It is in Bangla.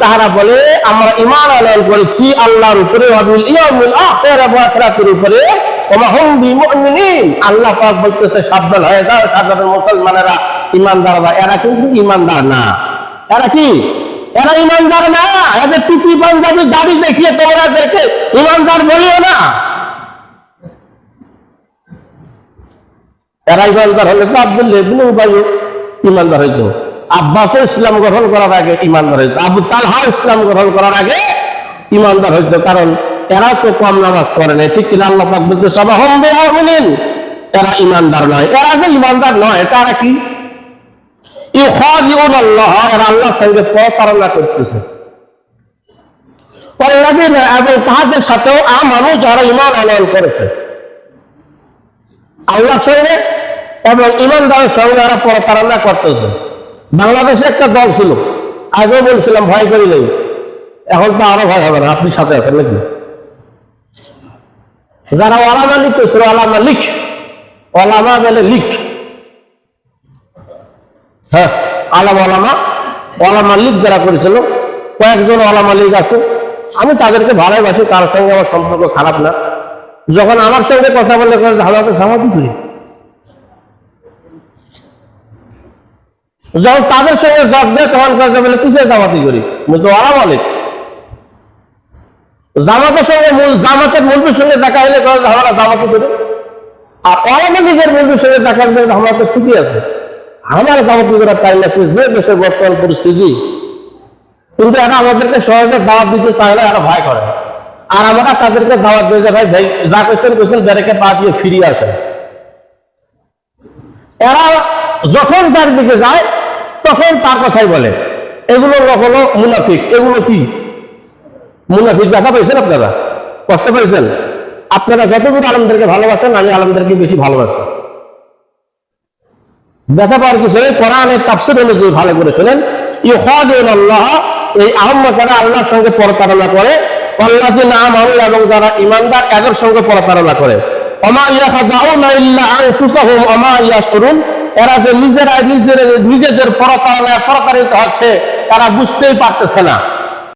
তাহারা বলে, আমরা ঈমান আনয়ন করেছি আল্লাহর উপরে উপরে। আল্লাহ সাবধান হয়ে যাও সাধারণ মুসলমানেরা ঈমানদাররা এরা কিন্তু ঈমানদার না। এরা কি? এরা ঈমানদার না। এদের টুপি পাঞ্জাবি দাড়ি দেখিয়ে তোমরা এদেরকে ঈমানদার বলিও না। এরা ইমানদার হলে তো আব্দুল্লাহ ইমানদার হইতো। আব্বাসও ইসলাম গ্রহণ করার আগে ইমানদার হইতো। আবু তালহা ইসলাম গ্রহণ করার আগে ইমানদার হইত, কারণ এরা তো কম নামাজ পড়ে নাই। ঠিক কিনা আল্লাহ বলতে সবাহম বিমুমিনিন। এরা ইমানদার নয়। এরা যে ইমানদার নয় তারা কি? আল্লাহ। আল্লাহর সঙ্গে করতেছে। এবং তাহাদের সাথেও ঈমান আনয়ন করেছে। সঙ্গে এবং ইমানদারের সঙ্গে এরা প্রতারণা করতেছে। বাংলাদেশে একটা দল ছিল। আগেও বলছিলাম, ভয় করি নেই। এখন তো আরও ভয় হবে না। আপনি সাথে আছেন নাকি? যারা ওলামা লিখতেছিল ওলামা লিখ ওলামা বলে লিখ হ্যাঁ আলাম ওলামা। ওলামা লিখ যারা করেছিল, কয়েকজন ওলামা লিগ আছে। আমি তাদেরকে ভালোবাসি, তার সঙ্গে আমার সম্পর্ক খারাপ না। যখন আমার সঙ্গে কথা বলে আমাকে জামাতি করি যখন তাদের সঙ্গে জব দেয়, তখন বলে, কিসের জামাতি করি? তো ওরা মালিক জামাতের সঙ্গে জামাতের মুলবির সঙ্গে দেখা হলে আমরা জামাতি করি। আর সঙ্গে দেখা হলে তো ঠিকই আছে। আমার জামাতি করার টাইম আছে, যে দেশের বর্তমান পরিস্থিতি। কিন্তু এরা আমাদেরকে সহজে দাওয়াত দিতে চায় না, এরা ভয় করে। আর আমরা তাদেরকে দাওয়াত দিয়ে যে, ভাই ভাই, যা কোয়েশ্চেন কোয়েশ্চেন বেরেকে পা দিয়ে ফিরিয়ে আসে এরা যখন তার দিকে যায় তখন তার কথাই বলে। এগুলো হলো মুনাফিক। এগুলো কি? মুনাফিক ব্যথা পেয়েছেন আপনারা? কষ্ট পেয়েছেন? আপনারা যতটুকু আলমদেরকে ভালোবাসেন, আমি আলমদেরকে বেশি ভালোবাসি। ব্যথা পাওয়ার কিছু কোরআনের তাফসির অনুযায়ী ভালো করে শোনেন। ইউখাদিউন আল্লাহ, এই আহম্মকেরা আল্লাহর সঙ্গে প্রতারণা করে। আল্লাহ যে নাম আল্লাহ এবং যারা ইমানদার এদের সঙ্গে প্রতারণা করে। অমা ইয়াখাদাউনা ইল্লা আনফুসাহুম অমা ইয়াশউরুন এরা যে নিজেরা নিজেদের নিজেদের প্রতারণায় প্রতারিত হচ্ছে তারা বুঝতেই পারতেছে না।